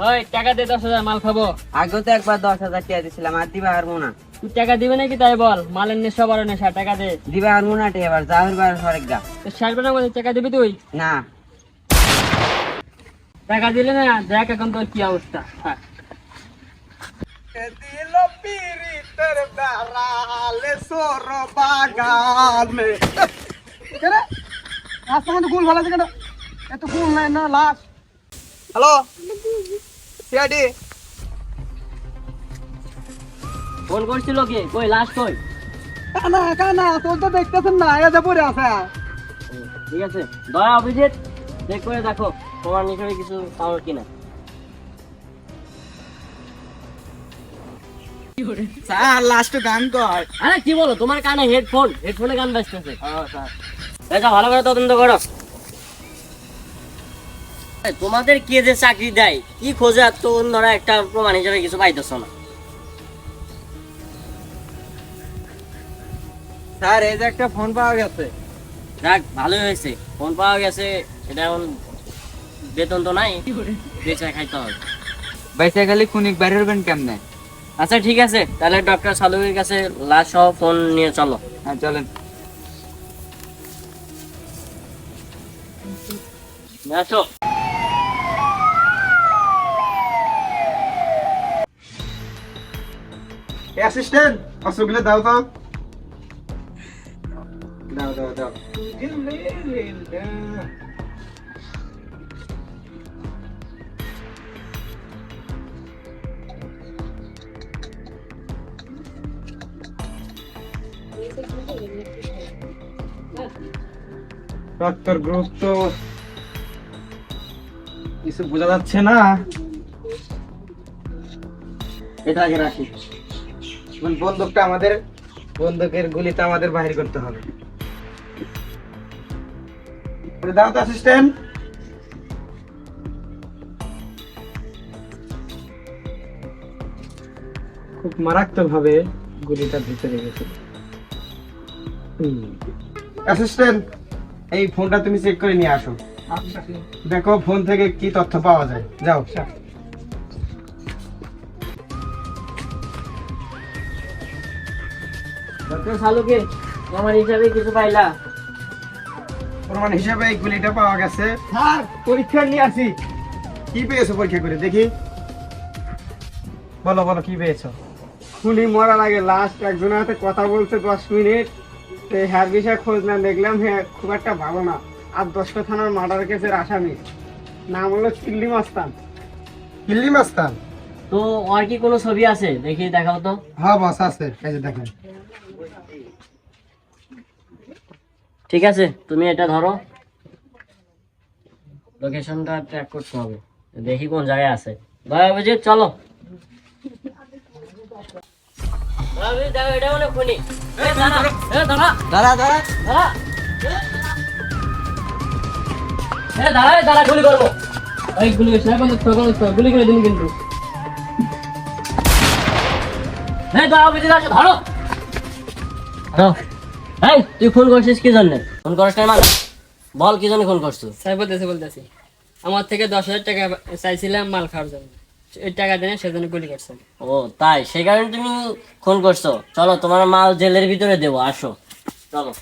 ওই টাকা দে দশ হাজার মাল খাব। আগে তো একবার দশ হাজার টাকা দিছিলাম আর দিবা না। তুই টাকা দিবে নাকি তাই বল? মালের নেশা নেশা টাকা দে। দিবা না এবার যাওয়ার বার হরেক গা তো ষাট বেলার মধ্যে টাকা দিবি তুই? না। টাকা দিলে না দেখ এখন তোর কি অবস্থা। হ্যাঁ। দিল পিরিতের বেড়ালে সোর বাগান। মে কিন্তু গুল ভালো আছে কেন? এত গুল নাই না লাশ। হ্যালো সিআইডি ফোন করছিল কি? কই লাস্ট কই? কানা কানা তোর তো দেখতেছেন না এ যে পড়ে আছে। ঠিক আছে। দয়া অভিজিৎ চেক করে দেখো তোমার নিশ্চয়ই কিছু পাওয়ার কিনা। স্যার লাস্ট গান কর। আরে কি বলো তোমার কানে হেডফোন হেডফোনে গান বাজতেছে। আচ্ছা ভালো করে তদন্ত করো। তোমাদের কে যে চাকরি দেয়? কি খোঁজে তো ধরা একটা প্রমাণ হিসেবে কিছু পাইতেছো না? স্যার এই যে একটা ফোন পাওয়া গেছে। যাক ভালোই হয়েছে। ফোন পাওয়া গেছে এটা এখন বেতন তো নাই। বেচা খাইতে হবে। খালি খুনিক বাইরে হবেন কেমনে? আচ্ছা ঠিক আছে। তাহলে ডক্টর সালুকের কাছে লাশ সহ ফোন নিয়ে চলো। হ্যাঁ চলেন। আসো। অ্যাসিস্ট্যান্ট অসুগুলো দাও তো দাও দাও দাও ডক্টর গ্রুপ তো কিছু বোঝা যাচ্ছে না। এটা আগে রাখি। এখন বন্দুকটা আমাদের বন্দুকের গুলিটা আমাদের বাহির করতে হবে। দাও তো অ্যাসিস্ট্যান্ট খুব মারাত্মক ভাবে গুলিটা ভিতরে গেছে। অ্যাসিস্ট্যান্ট এই ফোনটা তুমি চেক করে নিয়ে আসো। দেখো ফোন থেকে কি তথ্য পাওয়া যায়। যাও। ডক্টর সালুকে আমার হিসাবে কিছু পাইলা? প্রমাণ হিসাবে এই গুলিটা পাওয়া গেছে। স্যার পরীক্ষা নিয়ে আসি। কি পেয়েছ পরীক্ষা করে? দেখি। বলো বলো কি পেয়েছ? খুনি মরার আগে লাস্ট একজনের হাতে কথা বলছে দশ মিনিট। তো হ্যার বিষয়ে খোঁজ না দেখলাম হ্যাঁ খুব একটা ভালো না। আর দশটা থানার মার্ডার কেসের আসামি। নাম হলো চিল্লি মাস্তান। চিল্লি মাস্তান? তো আর কি কোনো ছবি আছে? দেখি দেখাও তো। হ্যাঁ বস আছে। এই যে দেখেন। ঠিক আছে তুমি এটা ধরো। লোকেশনটা ট্র্যাক করতে হবে। দেখি কোন জায়গায় আছে। ভাই অভিজিৎ চলো। গুলি করে দিন কিন্তু। ধরো। এই, তুই ফোন করছিস কি জন্য? ফোন না মানে বল কি জন্য ফোন করছিস স্যার বলতেছি বলতেছি। আমার থেকে দশ হাজার টাকা চাইছিলাম মাল খাওয়ার জন্য। এই টাকা দেন সেজন্য গুলি করছেন ও তাই? সেই কারণে তুমি ফোন করছ। চলো তোমার মাল জেলের ভিতরে দেবো। আসো। চলো।